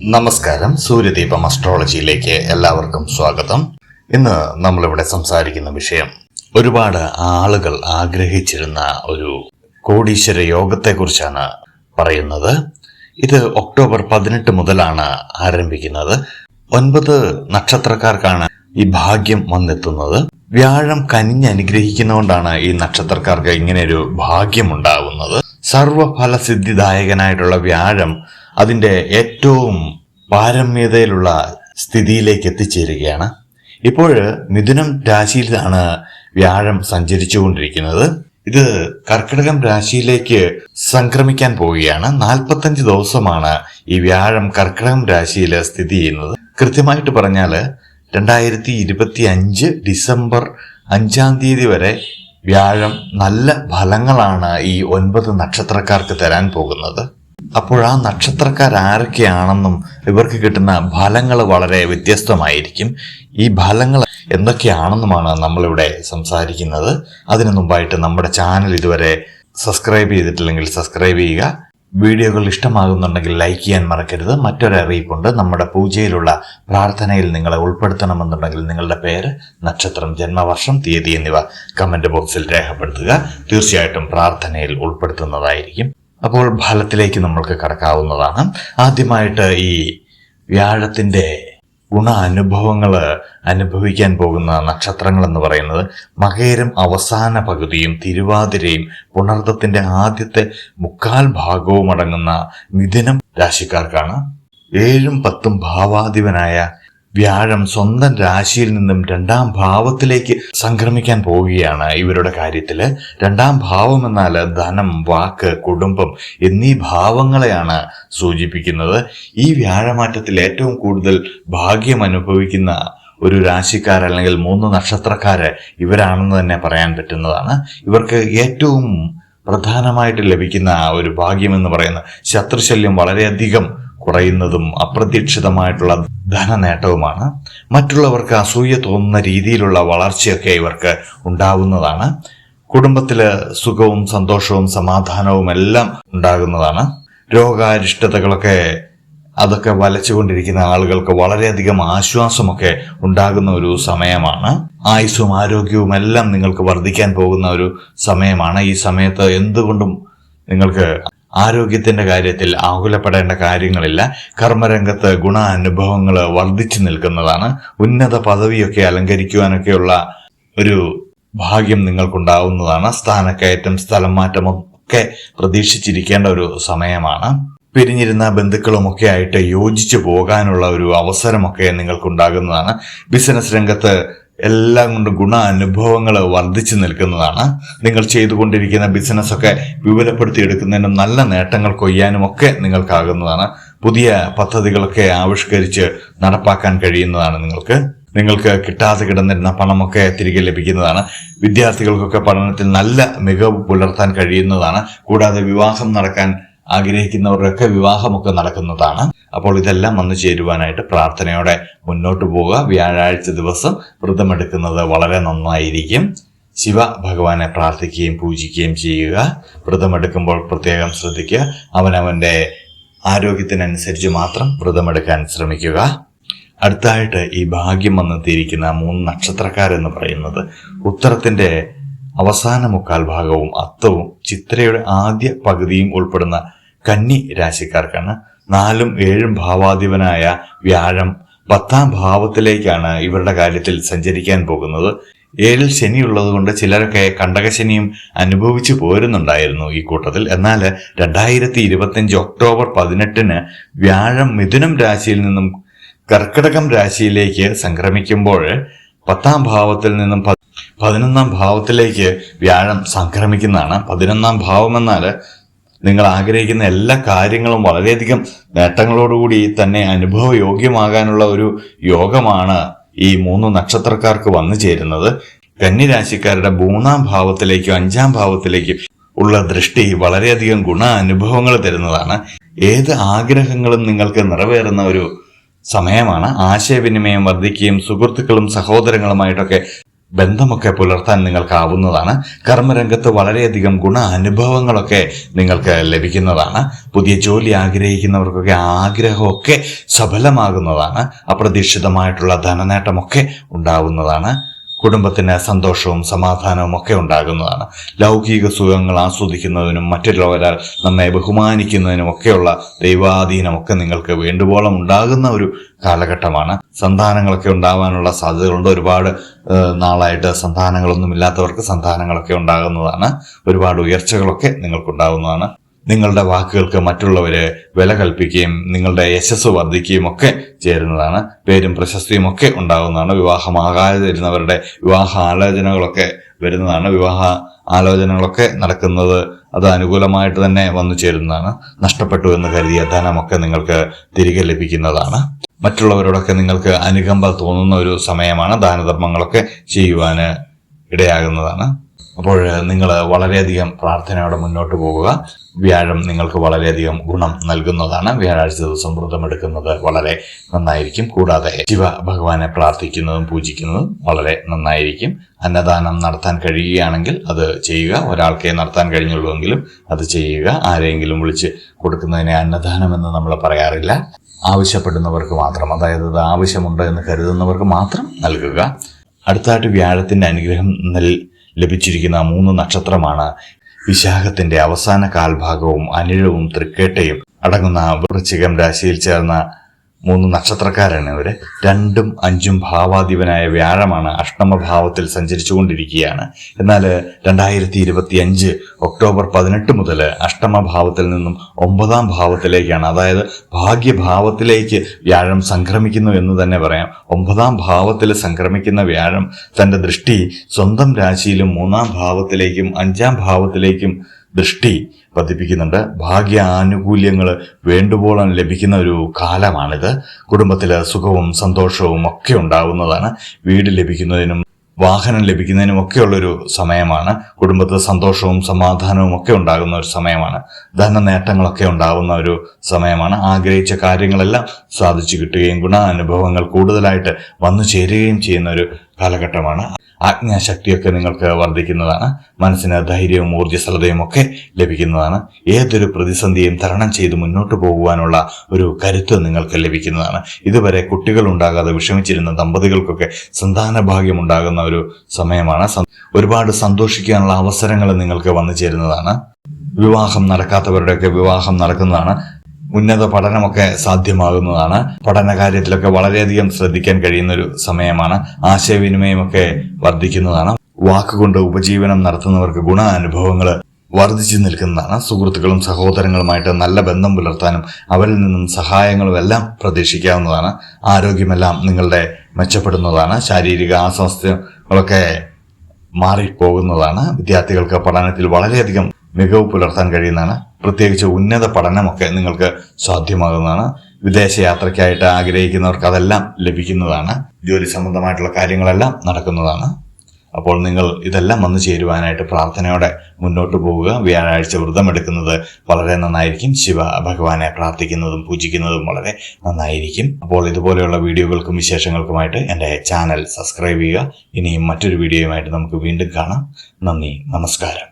നമസ്കാരം. സൂര്യദീപം അസ്ട്രോളജിയിലേക്ക് എല്ലാവർക്കും സ്വാഗതം. ഇന്ന് നമ്മളിവിടെ സംസാരിക്കുന്ന വിഷയം ഒരുപാട് ആളുകൾ ആഗ്രഹിച്ചിരുന്ന ഒരു കോടീശ്വര യോഗത്തെക്കുറിച്ചാണ് പറയുന്നത്. ഇത് ഒക്ടോബർ പതിനെട്ട് മുതലാണ് ആരംഭിക്കുന്നത്. ഒൻപത് നക്ഷത്രക്കാർക്കാണ് ഈ ഭാഗ്യം വന്നെത്തുന്നത്. വ്യാഴം കനിഞ്ഞ് അനുഗ്രഹിക്കുന്നതുകൊണ്ടാണ് ഈ നക്ഷത്രക്കാർക്ക് ഇങ്ങനെ ഒരു ഭാഗ്യമുണ്ടാവുന്നത്. സർവഫലസിദ്ധിദായകനായിട്ടുള്ള വ്യാഴം അതിന്റെ ഏറ്റവും പാരമ്യതയിലുള്ള സ്ഥിതിയിലേക്ക് എത്തിച്ചേരുകയാണ്. ഇപ്പോൾ മിഥുനം രാശിയിലാണ് വ്യാഴം സഞ്ചരിച്ചുകൊണ്ടിരിക്കുന്നത്. ഇത് കർക്കിടകം രാശിയിലേക്ക് സംക്രമിക്കാൻ പോവുകയാണ്. നാൽപ്പത്തഞ്ച് ദിവസമാണ് ഈ വ്യാഴം കർക്കിടകം രാശിയിൽ സ്ഥിതി ചെയ്യുന്നത്. കൃത്യമായിട്ട് പറഞ്ഞാൽ രണ്ടായിരത്തി ഇരുപത്തി അഞ്ച് ഡിസംബർ അഞ്ചാം തീയതി വരെ വ്യാഴം നല്ല ഫലങ്ങളാണ് ഈ ഒൻപത് നക്ഷത്രക്കാർക്ക് തരാൻ പോകുന്നത്. അപ്പോൾ ആ നക്ഷത്രക്കാർ ആരൊക്കെയാണെന്നും ഇവർക്ക് കിട്ടുന്ന ഫലങ്ങൾ വളരെ വ്യത്യസ്തമായിരിക്കും. ഈ ഫലങ്ങൾ എന്തൊക്കെയാണെന്നുമാണ് നമ്മളിവിടെ സംസാരിക്കുന്നത്. അതിനു മുമ്പായിട്ട് നമ്മുടെ ചാനൽ ഇതുവരെ സബ്സ്ക്രൈബ് ചെയ്തിട്ടില്ലെങ്കിൽ സബ്സ്ക്രൈബ് ചെയ്യുക. വീഡിയോകൾ ഇഷ്ടമാകുന്നുണ്ടെങ്കിൽ ലൈക്ക് ചെയ്യാൻ മറക്കരുത്. മറ്റൊരു അറിയിപ്പുണ്ട്. നമ്മുടെ പൂജയിലുള്ള പ്രാർത്ഥനയിൽ നിങ്ങളെ ഉൾപ്പെടുത്തണമെന്നുണ്ടെങ്കിൽ നിങ്ങളുടെ പേര് നക്ഷത്രം ജന്മവർഷം തീയതി എന്നിവ കമന്റ് ബോക്സിൽ രേഖപ്പെടുത്തുക. തീർച്ചയായിട്ടും പ്രാർത്ഥനയിൽ ഉൾപ്പെടുത്തുന്നതായിരിക്കും. അപ്പോൾ ഫലത്തിലേക്ക് നമ്മൾക്ക് കടക്കാവുന്നതാണ്. ആദ്യമായിട്ട് ഈ വ്യാഴത്തിന്റെ ഗുണ അനുഭവങ്ങൾ അനുഭവിക്കാൻ പോകുന്ന നക്ഷത്രങ്ങൾ എന്ന് പറയുന്നത് മകേരം അവസാന പകുതിയും തിരുവാതിരയും പുണർദത്തിന്റെ ആദ്യത്തെ മുക്കാൽ ഭാഗവും അടങ്ങുന്ന മിഥുനം രാശിക്കാർക്കാണ്. ഏഴും പത്തും ഭാവാധിപനായ വ്യാഴം സ്വന്തം രാശിയിൽ നിന്നും രണ്ടാം ഭാവത്തിലേക്ക് സംക്രമിക്കാൻ പോവുകയാണ് ഇവരുടെ കാര്യത്തിൽ രണ്ടാം ഭാവം എന്നാൽ ധനം വാക്ക് കുടുംബം എന്നീ ഭാവങ്ങളെയാണ് സൂചിപ്പിക്കുന്നത്. ഈ വ്യാഴമാറ്റത്തിൽ ഏറ്റവും കൂടുതൽ ഭാഗ്യം അനുഭവിക്കുന്ന ഒരു രാശിക്കാർ അല്ലെങ്കിൽ മൂന്ന് നക്ഷത്രക്കാര് ഇവരാണെന്ന് തന്നെ പറയാൻ പറ്റുന്നതാണ്. ഇവർക്ക് ഏറ്റവും പ്രധാനമായിട്ട് ലഭിക്കുന്ന ഒരു ഭാഗ്യം എന്ന് പറയുന്ന ശത്രുശല്യം വളരെയധികം കുറയുന്നതും അപ്രതീക്ഷിതമായിട്ടുള്ള ധനനേട്ടവുമാണ്. മറ്റുള്ളവർക്ക് അസൂയ തോന്നുന്ന രീതിയിലുള്ള വളർച്ചയൊക്കെ ഇവർക്ക് ഉണ്ടാവുന്നതാണ്. കുടുംബത്തിൽ സുഖവും സന്തോഷവും സമാധാനവും എല്ലാം ഉണ്ടാകുന്നതാണ്. രോഗാരിഷ്ടതകളൊക്കെ അതൊക്കെ വലച്ചുകൊണ്ടിരിക്കുന്ന ആളുകൾക്ക് വളരെയധികം ആശ്വാസമൊക്കെ ഉണ്ടാകുന്ന ഒരു സമയമാണ്. ആയുസ്സും ആരോഗ്യവും എല്ലാം നിങ്ങൾക്ക് വർദ്ധിക്കാൻ പോകുന്ന ഒരു സമയമാണ്. ഈ സമയത്ത് എന്തുകൊണ്ടും നിങ്ങൾക്ക് ആരോഗ്യത്തിന്റെ കാര്യത്തിൽ ആകുലപ്പെടേണ്ട കാര്യങ്ങളില്ല. കർമ്മരംഗത്ത് ഗുണ അനുഭവങ്ങൾ വർദ്ധിച്ചു നിൽക്കുന്നതാണ്. ഉന്നത പദവിയൊക്കെ അലങ്കരിക്കുവാനൊക്കെയുള്ള ഒരു ഭാഗ്യം നിങ്ങൾക്കുണ്ടാവുന്നതാണ്. സ്ഥാനക്കയറ്റം സ്ഥലം മാറ്റം ഒക്കെ പ്രതീക്ഷിച്ചിരിക്കേണ്ട ഒരു സമയമാണ്. പിരിഞ്ഞിരുന്ന ബന്ധുക്കളുമൊക്കെ ആയിട്ട് യോജിച്ചു പോകാനുള്ള ഒരു അവസരമൊക്കെ നിങ്ങൾക്കുണ്ടാകുന്നതാണ്. ബിസിനസ് രംഗത്ത് എല്ലാം കൊണ്ട് ഗുണ അനുഭവങ്ങൾ വർദ്ധിച്ചു നിൽക്കുന്നതാണ്. നിങ്ങൾ ചെയ്തുകൊണ്ടിരിക്കുന്ന ബിസിനസ്സൊക്കെ വിപുലപ്പെടുത്തിയെടുക്കുന്നതിനും നല്ല നേട്ടങ്ങൾ കൊയ്യാനും ഒക്കെ നിങ്ങൾക്കാകുന്നതാണ്. പുതിയ പദ്ധതികളൊക്കെ ആവിഷ്കരിച്ച് നടപ്പാക്കാൻ കഴിയുന്നതാണ് നിങ്ങൾക്ക്. നിങ്ങൾക്ക് കിട്ടാതെ കിടന്നിരുന്ന പണമൊക്കെ തിരികെ ലഭിക്കുന്നതാണ്. വിദ്യാർത്ഥികൾക്കൊക്കെ പഠനത്തിൽ നല്ല മികവ് പുലർത്താൻ കഴിയുന്നതാണ്. കൂടാതെ വിവാഹം നടക്കാൻ ആഗ്രഹിക്കുന്നവരുടെയൊക്കെ വിവാഹമൊക്കെ നടക്കുന്നതാണ്. അപ്പോൾ ഇതെല്ലാം വന്നു ചേരുവാനായിട്ട് പ്രാർത്ഥനയോടെ മുന്നോട്ട് പോവുക. വ്യാഴാഴ്ച ദിവസം വ്രതമെടുക്കുന്നത് വളരെ നന്നായിരിക്കും. ശിവ ഭഗവാനെ പ്രാർത്ഥിക്കുകയും പൂജിക്കുകയും ചെയ്യുക. വ്രതമെടുക്കുമ്പോൾ പ്രത്യേകം ശ്രദ്ധിക്കുക. അവനവന്റെ ആരോഗ്യത്തിനനുസരിച്ച് മാത്രം വ്രതമെടുക്കാൻ ശ്രമിക്കുക. അടുത്തായിട്ട് ഈ ഭാഗ്യം വന്നെത്തിയിരിക്കുന്ന മൂന്ന് നക്ഷത്രക്കാരെന്ന് പറയുന്നത് ഉത്തരത്തിന്റെ അവസാന മുക്കാൽ ഭാഗവും അത്തവും ചിത്രയുടെ ആദ്യ പകുതിയും ഉൾപ്പെടുന്ന കന്നി രാശിക്കാർക്കാണ്. നാലും ഏഴും ഭാവാധിപനായ വ്യാഴം പത്താം ഭാവത്തിലേക്കാണ് ഇവരുടെ കാര്യത്തിൽ സഞ്ചരിക്കാൻ പോകുന്നത്. ഏഴിൽ ശനി ഉള്ളതുകൊണ്ട് ചിലരൊക്കെ കണ്ടകശനിയും അനുഭവിച്ചു പോരുന്നുണ്ടായിരുന്നു ഈ കൂട്ടത്തിൽ. എന്നാൽ രണ്ടായിരത്തി ഇരുപത്തിയഞ്ച് ഒക്ടോബർ പതിനെട്ടിന് വ്യാഴം മിഥുനം രാശിയിൽ നിന്നും കർക്കിടകം രാശിയിലേക്ക് സംക്രമിക്കുമ്പോൾ പത്താം ഭാവത്തിൽ നിന്നും പതിനൊന്നാം ഭാവത്തിലേക്ക് വ്യാഴം സംക്രമിക്കുന്നതാണ്. പതിനൊന്നാം ഭാവം എന്നാൽ നിങ്ങൾ ആഗ്രഹിക്കുന്ന എല്ലാ കാര്യങ്ങളും വളരെയധികം നേട്ടങ്ങളോടുകൂടി തന്നെ അനുഭവയോഗ്യമാകാനുള്ള ഒരു യോഗമാണ് ഈ മൂന്ന് നക്ഷത്രക്കാർക്ക് വന്നു ചേരുന്നത്. കന്നിരാശിക്കാരുടെ മൂന്നാം ഭാവത്തിലേക്കും അഞ്ചാം ഭാവത്തിലേക്കും ഉള്ള ദൃഷ്ടി വളരെയധികം ഗുണ അനുഭവങ്ങൾ തരുന്നതാണ്. ഏത് ആഗ്രഹങ്ങളും നിങ്ങൾക്ക് നിറവേറുന്ന ഒരു സമയമാണ്. ആശയവിനിമയം വർദ്ധിക്കുകയും സുഹൃത്തുക്കളും സഹോദരങ്ങളുമായിട്ടൊക്കെ ബന്ധമൊക്കെ പുലർത്താൻ നിങ്ങൾക്കാവുന്നതാണ്. കർമ്മരംഗത്ത് വളരെയധികം ഗുണ അനുഭവങ്ങളൊക്കെ നിങ്ങൾക്ക് ലഭിക്കുന്നതാണ്. പുതിയ ജോലി ആഗ്രഹിക്കുന്നവർക്കൊക്കെ ആഗ്രഹമൊക്കെ സഫലമാകുന്നതാണ്. അപ്രതീക്ഷിതമായിട്ടുള്ള ധനനേട്ടമൊക്കെ ഉണ്ടാവുന്നതാണ്. കുടുംബത്തിന് സന്തോഷവും സമാധാനവും ഒക്കെ ഉണ്ടാകുന്നതാണ്. ലൗകിക സുഖങ്ങൾ ആസ്വദിക്കുന്നതിനും മറ്റുള്ളവരാൽ നമ്മെ ബഹുമാനിക്കുന്നതിനും ഒക്കെയുള്ള ദൈവാധീനമൊക്കെ നിങ്ങൾക്ക് വേണ്ടുവോളം ഉണ്ടാകുന്ന ഒരു കാലഘട്ടമാണ്. സന്താനങ്ങളൊക്കെ ഉണ്ടാവാനുള്ള സാധ്യതകളുണ്ട്. ഒരുപാട് നാളായിട്ട് സന്താനങ്ങളൊന്നും ഇല്ലാത്തവർക്ക് സന്താനങ്ങളൊക്കെ ഉണ്ടാകുന്നതാണ്. ഒരുപാട് ഉയർച്ചകളൊക്കെ നിങ്ങൾക്കുണ്ടാകുന്നതാണ്. നിങ്ങളുടെ വാക്കുകൾക്ക് മറ്റുള്ളവരെ വില കൽപ്പിക്കുകയും നിങ്ങളുടെ യശസ് വർദ്ധിക്കുകയും ഒക്കെ ചേരുന്നതാണ്. പേരും പ്രശസ്തിയും ഒക്കെ ഉണ്ടാകുന്നതാണ്. വിവാഹമാകാതെ തരുന്നവരുടെ വിവാഹ ആലോചനകളൊക്കെ വരുന്നതാണ്. വിവാഹ ആലോചനകളൊക്കെ നടക്കുന്നത് അത് അനുകൂലമായിട്ട് തന്നെ വന്നു ചേരുന്നതാണ്. നഷ്ടപ്പെട്ടു എന്ന് കരുതിയ ധനമൊക്കെ നിങ്ങൾക്ക് തിരികെ ലഭിക്കുന്നതാണ്. മറ്റുള്ളവരോടൊക്കെ നിങ്ങൾക്ക് അനുകമ്പ തോന്നുന്ന ഒരു സമയമാണ് ദാനധർമ്മങ്ങളൊക്കെ ചെയ്യുവാന് ഇടയാകുന്നതാണ്. അപ്പോൾ നിങ്ങൾ വളരെയധികം പ്രാർത്ഥനയോടെ മുന്നോട്ട് പോവുക വ്യാഴം നിങ്ങൾക്ക് വളരെയധികം ഗുണം നൽകുന്നതാണ്. വ്യാഴാഴ്ച ദിവസം വ്രതമെടുക്കുന്നത് വളരെ നന്നായിരിക്കും. കൂടാതെ ശിവ ഭഗവാനെ പ്രാർത്ഥിക്കുന്നതും പൂജിക്കുന്നതും വളരെ നന്നായിരിക്കും. അന്നദാനം നടത്താൻ കഴിയുകയാണെങ്കിൽ അത് ചെയ്യുക. ഒരാൾക്കേ നടത്താൻ കഴിഞ്ഞുള്ളൂവെങ്കിലും അത് ചെയ്യുക. ആരെങ്കിലും വിളിച്ച് കൊടുക്കുന്നതിനെ അന്നദാനം എന്ന് നമ്മൾ പറയാറില്ല. ആവശ്യപ്പെടുന്നവർക്ക് മാത്രം അതായത് അത് ആവശ്യമുണ്ട് എന്ന് കരുതുന്നവർക്ക് മാത്രം നൽകുക. അടുത്തായിട്ട് വ്യാഴത്തിന്റെ അനുഗ്രഹം ലഭിച്ചിരിക്കുന്ന മൂന്ന് നക്ഷത്രമാണ് വിശാഖത്തിന്റെ അവസാന കാൽഭാഗവും അനിഴവും തൃക്കേട്ടയും അടങ്ങുന്ന വൃശ്ചികം രാശിയിൽ ചേർന്ന മൂന്ന് നക്ഷത്രക്കാരാണ് ഇവർ രണ്ടും അഞ്ചും ഭാവാധിപനായ വ്യാഴമാണ് അഷ്ടമഭാവത്തിൽ സഞ്ചരിച്ചുകൊണ്ടിരിക്കുകയാണ്. എന്നാൽ രണ്ടായിരത്തി ഇരുപത്തി അഞ്ച് ഒക്ടോബർ പതിനെട്ട് മുതൽ അഷ്ടമഭാവത്തിൽ നിന്നും ഒമ്പതാം ഭാവത്തിലേക്കാണ്. അതായത് ഭാഗ്യഭാവത്തിലേക്ക് വ്യാഴം സംക്രമിക്കുന്നു എന്ന് തന്നെ പറയാം. ഒമ്പതാം ഭാവത്തിൽ സംക്രമിക്കുന്ന വ്യാഴം തന്റെ ദൃഷ്ടി സ്വന്തം രാശിയിലും മൂന്നാം ഭാവത്തിലേക്കും അഞ്ചാം ഭാവത്തിലേക്കും ദൃഷ്ടി പതിപ്പിക്കുന്നുണ്ട് ഭാഗ്യ ആനുകൂല്യങ്ങൾ വേണ്ടുവോളം ലഭിക്കുന്ന ഒരു കാലമാണിത്. കുടുംബത്തിൽ സുഖവും സന്തോഷവും ഒക്കെ ഉണ്ടാവുന്നതാണ്. വീട് ലഭിക്കുന്നതിനും വാഹനം ലഭിക്കുന്നതിനും ഒക്കെയുള്ളൊരു സമയമാണ്. കുടുംബത്തിൽ സന്തോഷവും സമാധാനവും ഒക്കെ ഉണ്ടാകുന്ന ഒരു സമയമാണ്. ധന നേട്ടങ്ങളൊക്കെ ഉണ്ടാകുന്ന ഒരു സമയമാണ്. ആഗ്രഹിച്ച കാര്യങ്ങളെല്ലാം സാധിച്ചു കിട്ടുകയും ഗുണാനുഭവങ്ങൾ കൂടുതലായിട്ട് വന്നു ചേരുകയും ചെയ്യുന്ന ഒരു കാലഘട്ടമാണ്. ആജ്ഞാശക്തിയൊക്കെ നിങ്ങൾക്ക് വർദ്ധിക്കുന്നതാണ്. മനസ്സിന് ധൈര്യവും ഊർജസ്വലതയും ഒക്കെ ലഭിക്കുന്നതാണ്. ഏതൊരു പ്രതിസന്ധിയും തരണം ചെയ്ത് മുന്നോട്ട് പോകുവാനുള്ള ഒരു കരുത്ത് നിങ്ങൾക്ക് ലഭിക്കുന്നതാണ്. ഇതുവരെ കുട്ടികൾ ഉണ്ടാകാതെ വിഷമിച്ചിരുന്ന ദമ്പതികൾക്കൊക്കെ സന്താന ഭാഗ്യം ഉണ്ടാകുന്ന ഒരു സമയമാണ്. ഒരുപാട് സന്തോഷിക്കാനുള്ള അവസരങ്ങൾ നിങ്ങൾക്ക് വന്നു ചേരുന്നതാണ്. വിവാഹം നടക്കാത്തവരുടെയൊക്കെ വിവാഹം നടക്കുന്നതാണ്. ഉന്നത പഠനമൊക്കെ സാധ്യമാകുന്നതാണ്. പഠന കാര്യത്തിലൊക്കെ വളരെയധികം ശ്രദ്ധിക്കാൻ കഴിയുന്ന ഒരു സമയമാണ്. ആശയവിനിമയമൊക്കെ വർദ്ധിക്കുന്നതാണ്. വാക്കുകൊണ്ട് ഉപജീവനം നടത്തുന്നവർക്ക് ഗുണ അനുഭവങ്ങൾ വർദ്ധിച്ചു നിൽക്കുന്നതാണ്. സുഹൃത്തുക്കളും സഹോദരങ്ങളുമായിട്ട് നല്ല ബന്ധം പുലർത്താനും അവരിൽ നിന്നും സഹായങ്ങളും എല്ലാം പ്രതീക്ഷിക്കാവുന്നതാണ്. ആരോഗ്യമെല്ലാം നിങ്ങളുടെ മെച്ചപ്പെടുന്നതാണ്. ശാരീരിക അസ്വാസ്ഥ്യങ്ങളൊക്കെ മാറിപ്പോകുന്നതാണ്. വിദ്യാർത്ഥികൾക്ക് പഠനത്തിൽ വളരെയധികം മികവ് പുലർത്താൻ കഴിയുന്നതാണ്. പ്രത്യേകിച്ച് ഉന്നത പഠനമൊക്കെ നിങ്ങൾക്ക് സാധ്യമാകുന്നതാണ്. വിദേശ യാത്രയ്ക്കായിട്ട് ആഗ്രഹിക്കുന്നവർക്ക് അതെല്ലാം ലഭിക്കുന്നതാണ്. ജോലി സംബന്ധമായിട്ടുള്ള കാര്യങ്ങളെല്ലാം നടക്കുന്നതാണ്. അപ്പോൾ നിങ്ങൾ ഇതെല്ലാം വന്നു ചേരുവാനായിട്ട് പ്രാർത്ഥനയോടെ മുന്നോട്ട് പോവുക. വ്യാഴാഴ്ച വ്രതം എടുക്കുന്നത് വളരെ നന്നായിരിക്കും. ശിവ ഭഗവാനെ പ്രാർത്ഥിക്കുന്നതും പൂജിക്കുന്നതും വളരെ നന്നായിരിക്കും. അപ്പോൾ ഇതുപോലെയുള്ള വീഡിയോകൾക്കും വിശേഷങ്ങൾക്കുമായിട്ട് എന്റെ ചാനൽ സബ്സ്ക്രൈബ് ചെയ്യുക. ഇനിയും മറ്റൊരു വീഡിയോയുമായിട്ട് നമുക്ക് വീണ്ടും കാണാം. നന്ദി നമസ്കാരം.